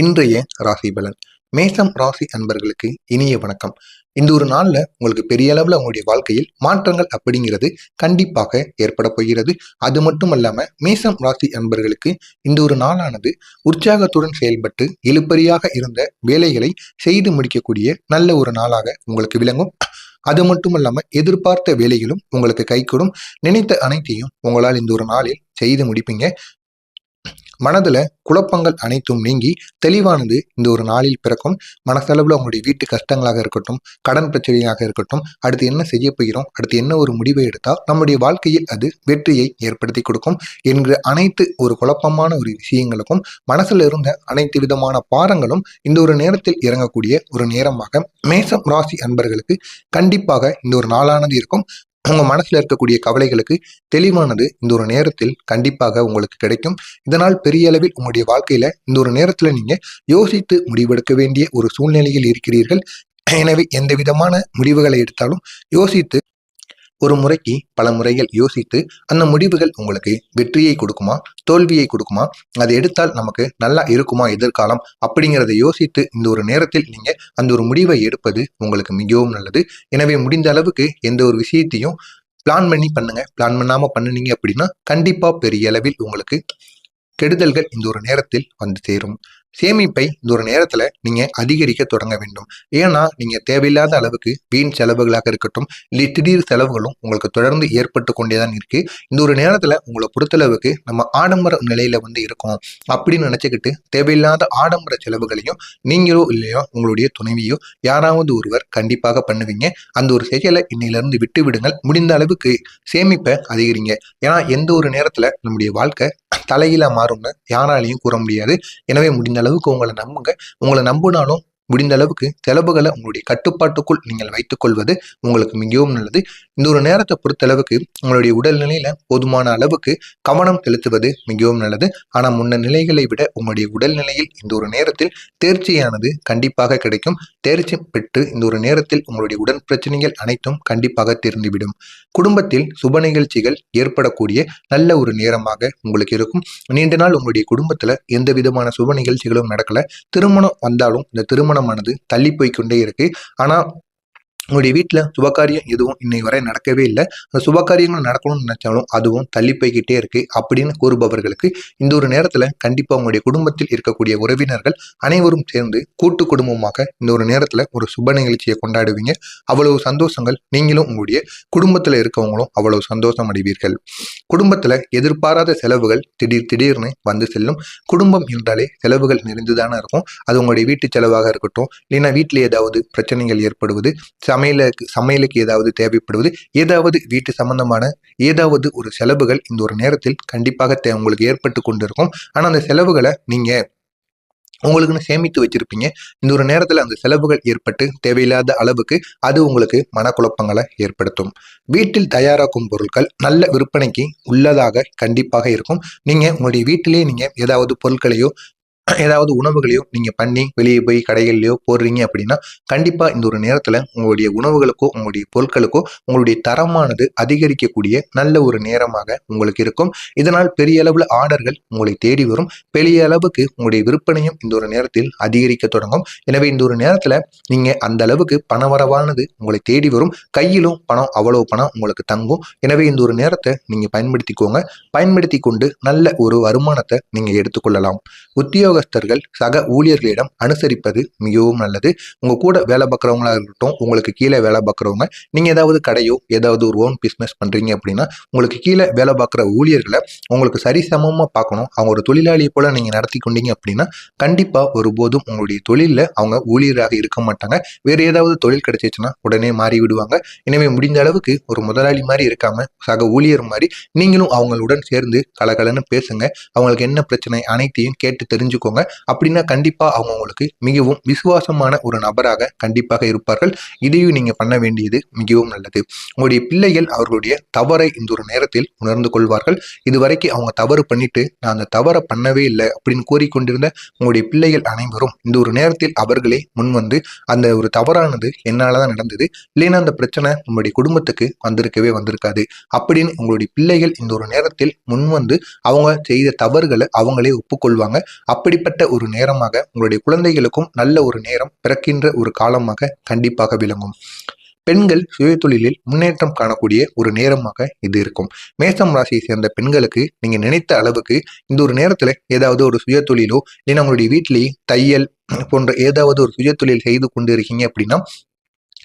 இன்றைய ராசி பலன். மேசம் ராசி அன்பர்களுக்கு இனிய வணக்கம். இந்த ஒரு நாளில் உங்களுக்கு பெரிய அளவில் உங்களுடைய வாழ்க்கையில் மாற்றங்கள் அப்படிங்கிறது கண்டிப்பாக ஏற்பட போகிறது. அது மட்டும் இல்லாமல் மேசம் ராசி அன்பர்களுக்கு இந்த ஒரு நாளானது உற்சாகத்துடன் செயல்பட்டு எழுப்பறியாக இருந்த வேலைகளை செய்து முடிக்கக்கூடிய நல்ல ஒரு நாளாக உங்களுக்கு விளங்கும். அது மட்டும் இல்லாமல் எதிர்பார்த்த வேலைகளும் உங்களுக்கு கைகூடும். நினைத்த அனைத்தையும் உங்களால் இந்த ஒரு நாளில் செய்து முடிப்பீங்க. மனதில் குழப்பங்கள் அனைத்தும் நீங்கி தெளிவானது இந்த ஒரு நாளில் பிறக்கும். மனசளவில் உங்களுடைய வீட்டு கஷ்டங்களாக இருக்கட்டும் கடன் பிரச்சனையாக இருக்கட்டும் அடுத்து என்ன செய்ய போகிறோம் அடுத்து என்ன ஒரு முடிவை எடுத்தால் நம்முடைய வாழ்க்கையில் அது வெற்றியை ஏற்படுத்தி கொடுக்கும் என்கிற அனைத்து ஒரு குழப்பமான ஒரு விஷயங்களுக்கும் மனசில் இருந்த அனைத்து விதமான பாரங்களும் இந்த ஒரு நேரத்தில் இறங்கக்கூடிய ஒரு நேரமாக மேசம் ராசி அன்பர்களுக்கு கண்டிப்பாக இந்த ஒரு நாளானது இருக்கும். உங்கள் மனசில் இருக்கக்கூடிய கவலைகளுக்கு தெளிவானது இந்த ஒரு நேரத்தில் கண்டிப்பாக உங்களுக்கு கிடைக்கும். இதனால் பெரிய அளவில் உங்களுடைய வாழ்க்கையில் இந்த ஒரு நேரத்தில் நீங்கள் யோசித்து முடிவெடுக்க வேண்டிய ஒரு சூழ்நிலையில் இருக்கிறீர்கள். எனவே எந்த விதமான முடிவுகளை எடுத்தாலும் யோசித்து ஒரு முறைக்கு பல முறைகள் யோசித்து அந்த முடிவுகள் உங்களுக்கு வெற்றியை கொடுக்குமா தோல்வியை கொடுக்குமா? அதை எடுத்தால் நமக்கு நல்லா இருக்குமா எதிர்காலம்? அப்படிங்கிறத யோசித்து இந்த ஒரு நேரத்தில் நீங்க அந்த ஒரு முடிவை எடுப்பது உங்களுக்கு மிகவும் நல்லது. எனவே முடிந்த அளவுக்கு எந்த ஒரு விஷயத்தையும் பிளான் பண்ணி பண்ணுங்க. பிளான் பண்ணாம பண்ணுனீங்க அப்படின்னா கண்டிப்பா பெரிய அளவில் உங்களுக்கு கெடுதல்கள் இந்த ஒரு நேரத்தில் வந்து சேரும். சேமிப்பை இந்த ஒரு நேரத்தில் நீங்கள் அதிகரிக்க தொடங்க வேண்டும். ஏன்னா நீங்கள் தேவையில்லாத அளவுக்கு வீண் செலவுகளாக இருக்கட்டும் இல்லை திடீர் செலவுகளும் உங்களுக்கு தொடர்ந்து ஏற்பட்டு கொண்டே தான் இருக்குது இந்த ஒரு நேரத்தில் உங்களை பொறுத்தளவுக்கு நம்ம ஆடம்பர நிலையில் வந்து இருக்கோம் அப்படின்னு நினச்சிக்கிட்டு தேவையில்லாத ஆடம்பர செலவுகளையும் நீங்களோ இல்லையோ உங்களுடைய துணைவியோ யாராவது ஒருவர் கண்டிப்பாக பண்ணுவீங்க. அந்த ஒரு செயலை இன்னையிலிருந்து விட்டு விடுங்கள் முடிந்த அளவுக்கு சேமிப்பை அதிகரிங்க. ஏன்னா எந்த ஒரு நேரத்தில் நம்முடைய வாழ்க்கை தலையில மாறுங்க யாராலையும் கூற முடியாது. எனவே முடிந்த அளவுக்கு உங்களை நம்புங்க. உங்களை நம்பினாலும் முடிந்த அளவுக்கு செலவுகளை உங்களுடைய கட்டுப்பாட்டுக்குள் நீங்கள் வைத்துக்கொள்வது உங்களுக்கு மிகவும் நல்லது. இந்த ஒரு நேரத்தை பொறுத்தளவுக்கு உங்களுடைய உடல்நிலையில போதுமான அளவுக்கு கவனம் செலுத்துவது மிகவும் நல்லது. ஆனால் முன்ன நிலைகளை விட உங்களுடைய உடல்நிலையில் இந்த ஒரு நேரத்தில் தேர்ச்சியானது கண்டிப்பாக கிடைக்கும். தேர்ச்சி பெற்று இந்த ஒரு நேரத்தில் உங்களுடைய உடன் பிரச்சனைகள் அனைத்தும் கண்டிப்பாக தீர்ந்துவிடும். குடும்பத்தில் சுப நிகழ்ச்சிகள் ஏற்படக்கூடிய நல்ல ஒரு நேரமாக உங்களுக்கு இருக்கும். நீண்ட நாள் உங்களுடைய குடும்பத்துல எந்த விதமான சுப நிகழ்ச்சிகளும் நடக்கல. திருமணம் வந்தாலும் இந்த விமானமானது தள்ளி போய் கொண்டே இருக்கு. ஆனால் உங்களுடைய வீட்டில் சுபகாரியம் எதுவும் இன்னை வரை நடக்கவே இல்லை. அந்த சுபகாரியங்கள் நடக்கணும்னு நினைச்சாலும் அதுவும் தள்ளி போய்கிட்டே இருக்கு. அப்படின்னு கூறுபவர்களுக்கு இந்த ஒரு நேரத்தில் கண்டிப்பாக உங்களுடைய குடும்பத்தில் இருக்கக்கூடிய உறவினர்கள் அனைவரும் சேர்ந்து கூட்டு குடும்பமாக இந்த ஒரு நேரத்தில் ஒரு சுப நிகழ்ச்சியை கொண்டாடுவீங்க. அவ்வளவு சந்தோஷங்கள் நீங்களும் உங்களுடைய குடும்பத்தில் இருக்கவங்களும் அவ்வளவு சந்தோஷம் அடைவீர்கள். குடும்பத்தில் எதிர்பாராத செலவுகள் திடீர் திடீர்னு வந்து செல்லும். குடும்பம் என்றாலே செலவுகள் நிறைந்துதானே இருக்கும். அது உங்களுடைய வீட்டு செலவாக இருக்கட்டும். இல்லைன்னா வீட்டில் ஏதாவது பிரச்சனைகள் ஏற்படுவது. சமையலுக்கு சமையலுக்கு ஏதாவது தேவைப்படுவது ஏதாவது வீட்டு சம்பந்தமான ஏதாவது ஒரு செலவுகள் இந்த ஒரு நேரத்தில் கண்டிப்பாக தே உங்களுக்கு ஏற்பட்டு கொண்டு இருக்கும் ஆனால் அந்த செலவுகளை நீங்கள் உங்களுக்குன்னு சேமித்து வச்சிருப்பீங்க. இந்த ஒரு நேரத்தில் அந்த செலவுகள் ஏற்பட்டு தேவையில்லாத அளவுக்கு அது உங்களுக்கு மனக்குழப்பங்களை ஏற்படுத்தும். வீட்டில் தயாராக்கும் பொருட்கள் நல்ல விற்பனைக்கு உள்ளதாக கண்டிப்பாக இருக்கும். நீங்கள் உங்களுடைய வீட்டிலேயே நீங்கள் ஏதாவது பொருட்களையோ ஏதாவது உணவுகளையோ நீங்கள் பண்ணி வெளியே போய் கடைகள்லையோ போடுறீங்க அப்படின்னா கண்டிப்பாக இந்த ஒரு நேரத்தில் உங்களுடைய உணவுகளுக்கோ உங்களுடைய பொருட்களுக்கோ உங்களுடைய தரமானது அதிகரிக்கக்கூடிய நல்ல ஒரு நேரமாக உங்களுக்கு இருக்கும். இதனால் பெரிய அளவில் ஆர்டர்கள் உங்களை தேடி வரும். பெரிய அளவுக்கு உங்களுடைய விற்பனையும் இந்த ஒரு நேரத்தில் அதிகரிக்க தொடங்கும். எனவே இந்த ஒரு நேரத்தில் நீங்கள் அந்த அளவுக்கு பணவரவானது உங்களை தேடி வரும். கையிலும் பணம் அவ்வளவு பணம் உங்களுக்கு தங்கும். எனவே இந்த ஒரு நேரத்தை நீங்கள் பயன்படுத்திக்கோங்க. பயன்படுத்தி கொண்டு நல்ல ஒரு வருமானத்தை நீங்கள் எடுத்துக்கொள்ளலாம். உத்தியோக உத்தியோகஸ்தர்கள் சக ஊழியர்களிடம் அனுசரிப்பது மிகவும் நல்லது. உங்க கூட வேலை பார்க்குறவங்களா இருக்கட்டும் உங்களுக்கு கீழே வேலை பார்க்குறவங்க நீங்க ஏதாவது கடையோ ஏதாவது ஒரு ஓன் பிஸ்னஸ் பண்றீங்க அப்படின்னா உங்களுக்கு கீழே வேலை பார்க்குற ஊழியர்களை உங்களுக்கு சரிசமமாக பார்க்கணும். அவங்க ஒரு தொழிலாளியை போல நீங்க நடத்தி கொண்டீங்க அப்படின்னா கண்டிப்பா ஒருபோதும் உங்களுடைய தொழிலில் அவங்க ஊழியராக இருக்க மாட்டாங்க. வேற ஏதாவது தொழில் கிடைச்சிச்சுன்னா உடனே மாறி விடுவாங்க. எனவே முடிந்த அளவுக்கு ஒரு முதலாளி மாதிரி இருக்காம சக ஊழியர் மாதிரி நீங்களும் அவங்களுடன் சேர்ந்து கலகலன்னு பேசுங்க. அவங்களுக்கு என்ன பிரச்சனை அனைத்தையும் கேட்டு தெரிஞ்சுக்கோ வச்சுக்கோங்க அப்படின்னா கண்டிப்பாக அவங்க உங்களுக்கு மிகவும் விசுவாசமான ஒரு நபராக கண்டிப்பாக இருப்பார்கள். இதையும் நீங்கள் பண்ண வேண்டியது மிகவும் நல்லது. உங்களுடைய பிள்ளைகள் அவர்களுடைய தவறை இந்த ஒரு நேரத்தில் உணர்ந்து கொள்வார்கள். இதுவரைக்கும் அவங்க தவறு பண்ணிட்டு நான் அந்த தவறை பண்ணவே இல்லை அப்படின்னு கூறிக்கொண்டிருந்த உங்களுடைய பிள்ளைகள் அனைவரும் இந்த ஒரு நேரத்தில் அவர்களே முன்வந்து அந்த ஒரு தவறானது என்னால் தான் நடந்தது. இல்லைன்னா அந்த பிரச்சனை நம்முடைய குடும்பத்துக்கு வந்திருக்கவே வந்திருக்காது. அப்படின்னு உங்களுடைய பிள்ளைகள் இந்த ஒரு நேரத்தில் முன்வந்து அவங்க செய்த தவறுகளை அவங்களே ஒப்புக்கொள்வாங்க. அப்படி அப்படிப்பட்ட ஒரு நேரமாக உங்களுடைய குழந்தைகளுக்கும் நல்ல ஒரு நேரம் பிறக்கின்ற ஒரு காலமாக கண்டிப்பாக விளங்கும். பெண்கள் சுயதொழிலில் முன்னேற்றம் காணக்கூடிய ஒரு நேரமாக இது இருக்கும். மேசம் ராசியை சேர்ந்த பெண்களுக்கு நீங்க நினைத்த அளவுக்கு இந்த ஒரு நேரத்துல ஏதாவது ஒரு சுயதொழிலோ இல்லைன்னா உங்களுடைய வீட்டிலேயே தையல் போன்ற ஏதாவது ஒரு சுயதொழில் செய்து கொண்டு இருக்கீங்க அப்படின்னா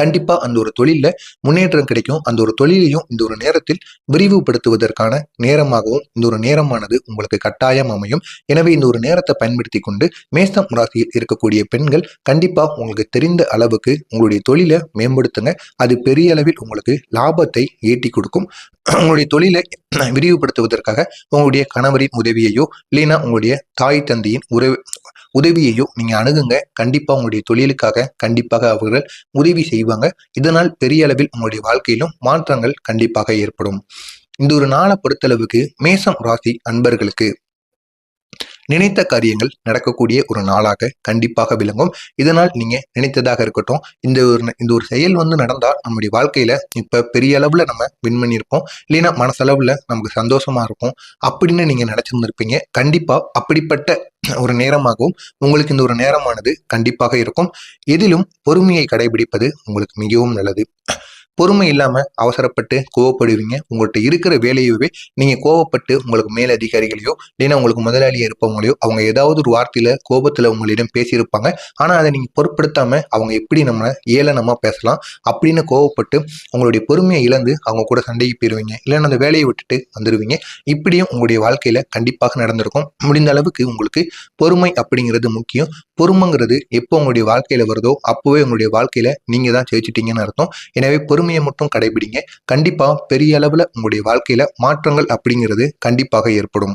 கண்டிப்பா அந்த ஒரு தொழிலில் முன்னேற்றம் கிடைக்கும். அந்த ஒரு தொழிலையும் இந்த ஒரு நேரத்தில் விரிவுபடுத்துவதற்கான நேரமாகவும் இந்த ஒரு நேரமானது உங்களுக்கு கட்டாயம் அமையும். எனவே இந்த ஒரு நேரத்தை பயன்படுத்தி கொண்டு மேசம் ராசியில் இருக்கக்கூடிய பெண்கள் கண்டிப்பா உங்களுக்கு தெரிந்த அளவுக்கு உங்களுடைய தொழிலை மேம்படுத்துங்க. அது பெரிய அளவில் உங்களுக்கு லாபத்தை ஈட்டி கொடுக்கும். உங்களுடைய தொழிலை விரிவுபடுத்துவதற்காக உங்களுடைய கணவரின் உதவியையோ இல்லைன்னா உங்களுடைய தாய் தந்தையின் உறவு உதவியையோ நீங்கள் அணுகுங்க. கண்டிப்பாக உங்களுடைய தொழிலுக்காக கண்டிப்பாக அவர்கள் உதவி செய்வாங்க. இதனால் பெரிய அளவில் உங்களுடைய வாழ்க்கையிலும் மாற்றங்கள் கண்டிப்பாக ஏற்படும். இந்த ஒரு நாளை பொறுத்தளவுக்கு மேசம் ராசி அன்பர்களுக்கு நினைத்த காரியங்கள் நடக்கக்கூடிய ஒரு நாளாக கண்டிப்பாக விளங்கும். இதனால் நீங்க நினைத்ததாக இருக்கட்டும். இந்த ஒரு இந்த ஒரு செயல் வந்து நடந்தால் நம்முடைய வாழ்க்கையில இப்ப பெரிய அளவுல நம்ம வின் பண்ணியிருப்போம். இல்லைன்னா மனசளவுல நமக்கு சந்தோஷமா இருக்கும். அப்படின்னு நீங்க நினைச்சிருந்திருப்பீங்க. கண்டிப்பா அப்படிப்பட்ட ஒரு நேரமாகவும் உங்களுக்கு இந்த ஒரு நேரமானது கண்டிப்பாக இருக்கும். எதிலும் பொறுமையை கடைபிடிப்பது உங்களுக்கு மிகவும் நல்லது. பொறுமை இல்லாமல் அவசரப்பட்டு கோவப்படுவீங்க. உங்கள்கிட்ட இருக்கிற வேலையவே நீங்கள் கோவப்பட்டு உங்களுக்கு மேல் அதிகாரிகளையோ இல்லைன்னா உங்களுக்கு முதலாளியாக இருப்பவங்களையோ அவங்க ஏதாவது ஒரு வார்த்தையில் கோபத்தில் உங்களிடம் பேசியிருப்பாங்க. ஆனால் அதை நீங்கள் பொருட்படுத்தாமல் அவங்க எப்படி நம்ம ஏளனமாக பேசலாம் அப்படின்னு கோவப்பட்டு உங்களுடைய பொறுமையை இழந்து அவங்க கூட சண்டைக்கு போயிடுவீங்க இல்லைன்னா அந்த வேலையை விட்டுட்டு வந்துடுவீங்க இப்படியும் உங்களுடைய வாழ்க்கையில் கண்டிப்பாக நடந்திருக்கும். முடிந்த அளவுக்கு உங்களுக்கு பொறுமை அப்படிங்கிறது முக்கியம். பொறுமைங்கிறது எப்போ உங்களுடைய வாழ்க்கையில் வருதோ அப்போவே உங்களுடைய வாழ்க்கையில் நீங்கள் தான் ஜெயிச்சிட்டிங்கன்னு அர்த்தம். எனவே பொறுமையை மட்டும் கடைபிடிங்க. கண்டிப்பா பெரிய அளவில் உங்களுடைய வாழ்க்கையில் மாற்றங்கள் அப்படிங்கிறது கண்டிப்பாக ஏற்படும்.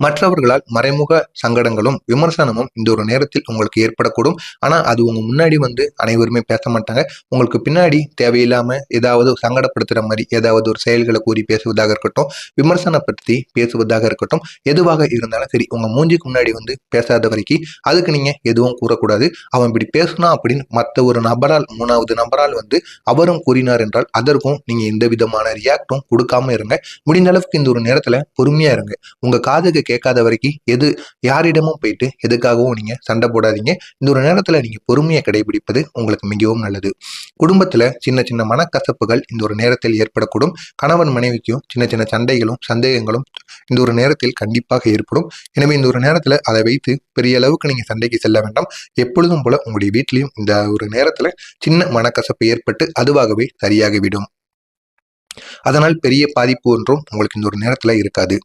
மற்றவர்களால் மறைமுக சங்கடங்களும் விமர்சனமும் இந்த ஒரு நேரத்தில் உங்களுக்கு ஏற்படக்கூடும். ஆனால் அது உங்க முன்னாடி வந்து அனைவருமே பேச மாட்டாங்க. உங்களுக்கு பின்னாடி தேவையில்லாம ஏதாவது சங்கடப்படுத்துற மாதிரி ஏதாவது ஒரு செயல்களை கூறி பேசுவதாக இருக்கட்டும் விமர்சனப்படுத்தி பேசுவதாக இருக்கட்டும் எதுவாக இருந்தாலும் சரி உங்க மூஞ்சிக்கு முன்னாடி வந்து பேசாத வரைக்கும் அதுக்கு நீங்க எதுவும் கூறக்கூடாது. அவன் இப்படி பேசுனா அப்படின்னு மற்ற ஒரு நபரால் மூணாவது நபரால் வந்து அவரும் கூறினார் என்றால் அதற்கும் நீங்க எந்த விதமான ரியாக்டும் கொடுக்காம இருங்க. முடிந்த அளவுக்கு இந்த ஒரு நேரத்துல பொறுமையா இருங்க. உங்க காதுக்கு கேட்காத வரைக்கும் எது யாரிடமும் போயிட்டு எதுக்காகவும் நீங்கள் சண்டை போடாதீங்க. இந்த ஒரு நேரத்தில் நீங்கள் பொறுமையை கடைபிடிப்பது உங்களுக்கு மிகவும் நல்லது. குடும்பத்தில் சின்ன சின்ன மனக்கசப்புகள் இந்த ஒரு நேரத்தில் ஏற்படக்கூடும். கணவன் மனைவிக்கும் சின்ன சின்ன சண்டைகளும் சந்தேகங்களும் இந்த ஒரு நேரத்தில் கண்டிப்பாக ஏற்படும். எனவே இந்த ஒரு நேரத்தில் அதை வைத்து பெரிய அளவுக்கு நீங்கள் சண்டைக்கு செல்ல வேண்டாம். எப்பொழுதும் போல உங்களுடைய வீட்லேயும் இந்த ஒரு நேரத்தில் சின்ன மனக்கசப்பு ஏற்பட்டு அதுவாகவே சரியாகிவிடும். அதனால் பெரிய பாதிப்பு ஒன்றும் உங்களுக்கு இந்த ஒரு நேரத்தில் இருக்காது.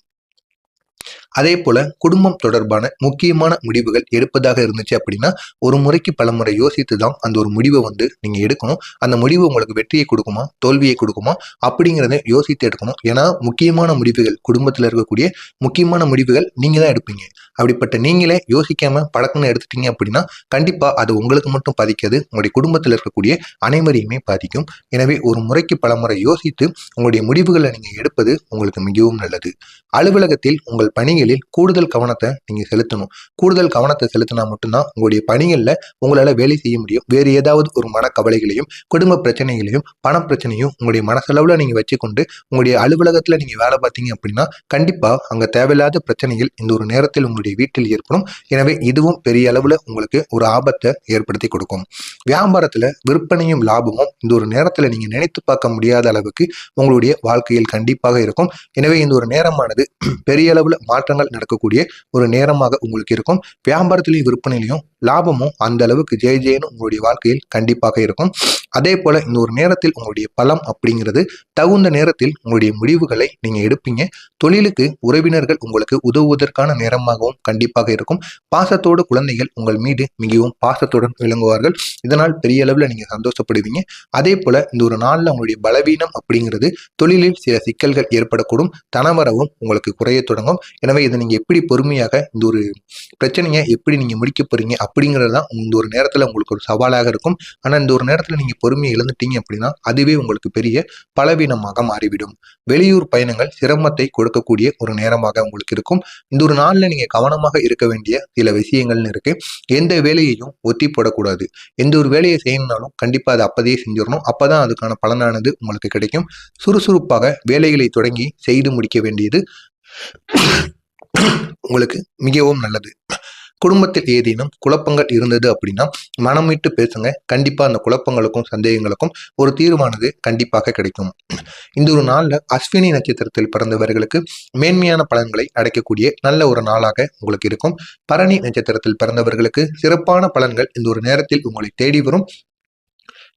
அதே போல குடும்பம் தொடர்பான முக்கியமான முடிவுகள் எடுப்பதாக இருந்துச்சு அப்படின்னா ஒரு முறைக்கு பல முறை யோசித்து தான் அந்த ஒரு முடிவை வந்து நீங்க எடுக்கணும். அந்த முடிவு உங்களுக்கு வெற்றியை கொடுக்குமா? தோல்வியை கொடுக்குமா? அப்படிங்கிறத யோசித்து எடுக்கணும். ஏன்னா முக்கியமான முடிவுகள் குடும்பத்தில் இருக்கக்கூடிய முக்கியமான முடிவுகள் நீங்க தான் எடுப்பீங்க. அப்படிப்பட்ட நீங்களே யோசிக்காம பழக்கம்னு எடுத்துட்டீங்க அப்படின்னா கண்டிப்பா அது உங்களுக்கு மட்டும் பாதிக்காது. உங்களுடைய குடும்பத்தில் இருக்கக்கூடிய அனைவரையுமே பாதிக்கும். எனவே ஒரு முறைக்கு பல முறை யோசித்து உங்களுடைய முடிவுகளை நீங்க எடுப்பது உங்களுக்கு மிகவும் நல்லது. அலுவலகத்தில் உங்கள் பணிகளில் கூடுதல் கவனத்தை நீங்கள் செலுத்தணும். கூடுதல் கவனத்தை செலுத்தினா மட்டும்தான் உங்களுடைய பணிகளில் உங்களால் வேலை செய்ய முடியும். வேறு ஏதாவது ஒரு மனக்கவலைகளையும் குடும்ப பிரச்சனைகளையும் பண பிரச்சனையும் உங்களுடைய மனசளவில் நீங்கள் வச்சுக்கொண்டு உங்களுடைய அலுவலகத்தில் நீங்கள் வேலை பார்த்தீங்க அப்படின்னா கண்டிப்பாக அங்கே தேவையில்லாத பிரச்சனைகள் இந்த ஒரு நேரத்தில் உங்களுடைய வீட்டில் ஏற்படும். எனவே இதுவும் பெரிய அளவில் உங்களுக்கு ஒரு ஆபத்தை ஏற்படுத்தி கொடுக்கும். வியாபாரத்தில் விற்பனையும் லாபமும் இந்த ஒரு நேரத்தில் நீங்கள் நினைத்து பார்க்க முடியாத அளவுக்கு உங்களுடைய வாழ்க்கையில் கண்டிப்பாக இருக்கும். எனவே இந்த ஒரு நேரமானது பெரிய அளவில் மாற்றங்கள் நடக்கக்கூடிய ஒரு நேரமாக உங்களுக்கு இருக்கும். வியாபாரத்திலையும் விற்பனையிலையும் லாபமும் அந்த அளவுக்கு ஜெய ஜெயனும் உங்களுடைய வாழ்க்கையில் கண்டிப்பாக இருக்கும். அதே போல இந்த ஒரு நேரத்தில் உங்களுடைய பலம் அப்படிங்கிறது தகுந்த நேரத்தில் உங்களுடைய முடிவுகளை நீங்க எடுப்பீங்க. தொழிலுக்கு உறவினர்கள் உங்களுக்கு உதவுவதற்கான நேரமாகவும் கண்டிப்பாக இருக்கும். பாசத்தோடு குழந்தைகள் உங்கள் மீது மிகவும் பாசத்துடன் விளங்குவார்கள். இதனால் பெரிய அளவில் நீங்க சந்தோஷப்படுவீங்க. அதே போல இந்த ஒரு நாளில் உங்களுடைய பலவீனம் அப்படிங்கிறது தொழிலில் சில சிக்கல்கள் ஏற்படக்கூடும். தனவரவும் உங்களுக்கு குறைய தொடங்கும். எனவே இதை நீங்க எப்படி பொறுமையாக இந்த ஒரு பிரச்சனையை எப்படி நீங்க முடிக்க போறீங்க அப்படிங்கிறது தான் இந்த ஒரு நேரத்தில் உங்களுக்கு ஒரு சவாலாக இருக்கும். ஆனால் இந்த ஒரு நேரத்தில் நீங்கள் பொறுமையை இழந்துட்டீங்க அப்படின்னா அதுவே உங்களுக்கு பெரிய பலவீனமாக மாறிவிடும். வெளியூர் பயணங்கள் சிரமத்தை கொடுக்கக்கூடிய ஒரு நேரமாக உங்களுக்கு இருக்கும். இந்த ஒரு நாளில் நீங்கள் கவனமாக இருக்க வேண்டிய சில விஷயங்கள்னு இருக்கு. எந்த வேலையையும் ஒத்தி போடக்கூடாது. எந்த ஒரு வேலையை செய்யணும்னாலும் கண்டிப்பாக அதை அப்போதையே செஞ்சிடணும். அப்போ தான் அதுக்கான பலனானது உங்களுக்கு கிடைக்கும். சுறுசுறுப்பாக வேலைகளை தொடங்கி செய்து முடிக்க வேண்டியது உங்களுக்கு மிகவும் நல்லது. குடும்பத்தில் ஏதேனும் குழப்பங்கள் இருந்தது அப்படின்னா மனம் விட்டு பேசுங்க. கண்டிப்பாக அந்த குழப்பங்களுக்கும் சந்தேகங்களுக்கும் ஒரு தீர்வானது கண்டிப்பாக கிடைக்கும். இந்த ஒரு நாளில் அஸ்வினி நட்சத்திரத்தில் பிறந்தவர்களுக்கு மேன்மையான பலன்களை அடைக்கக்கூடிய நல்ல ஒரு நாளாக உங்களுக்கு இருக்கும். பரணி நட்சத்திரத்தில் பிறந்தவர்களுக்கு சிறப்பான பலன்கள் இந்த ஒரு நேரத்தில் உங்களை தேடி வரும்.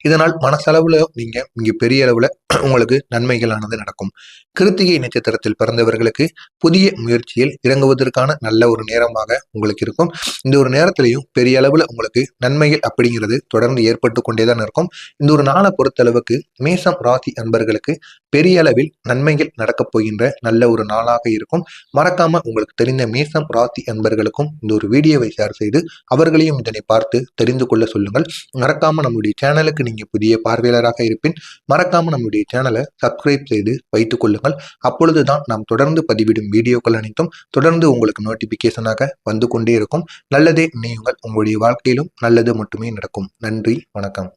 இதனால் மனசளவில் நீங்கள் இங்கே பெரிய அளவில் உங்களுக்கு நன்மைகளானது நடக்கும். கிருத்திகை நட்சத்திரத்தில் பிறந்தவர்களுக்கு புதிய முயற்சியில் இறங்குவதற்கான நல்ல ஒரு நேரமாக உங்களுக்கு இருக்கும். இந்த ஒரு நேரத்திலையும் பெரிய அளவில் உங்களுக்கு நன்மைகள் அப்படிங்கிறது தொடர்ந்து ஏற்பட்டு கொண்டேதான் இருக்கும். இந்த ஒரு நாளை பொறுத்தளவுக்கு மேசம் ராசி அன்பர்களுக்கு பெரிய அளவில் நன்மைகள் நடக்கப் போகின்ற நல்ல ஒரு நாளாக இருக்கும். மறக்காம உங்களுக்கு தெரிந்த மேசம் ராசி அன்பர்களுக்கும் இந்த ஒரு வீடியோவை ஷேர் செய்து அவர்களையும் இதனை பார்த்து தெரிந்து கொள்ள சொல்லுங்கள். மறக்காம நம்முடைய சேனலுக்கு நீங்க புதிய பார்வையாளராக இருப்பின் மறக்காம நம்முடைய சேனலை சப்ஸ்கிரைப் செய்து வைத்துக் கொள்ளுங்கள். அப்பொழுதுதான் நாம் தொடர்ந்து பதிவிடும் வீடியோக்கள் அனைத்தும் தொடர்ந்து உங்களுக்கு நோட்டிபிகேஷனாக வந்து கொண்டே இருக்கும். நல்லதே நீங்கள் உங்களுடைய வாழ்க்கையிலும் நல்லது மட்டுமே நடக்கும். நன்றி. வணக்கம்.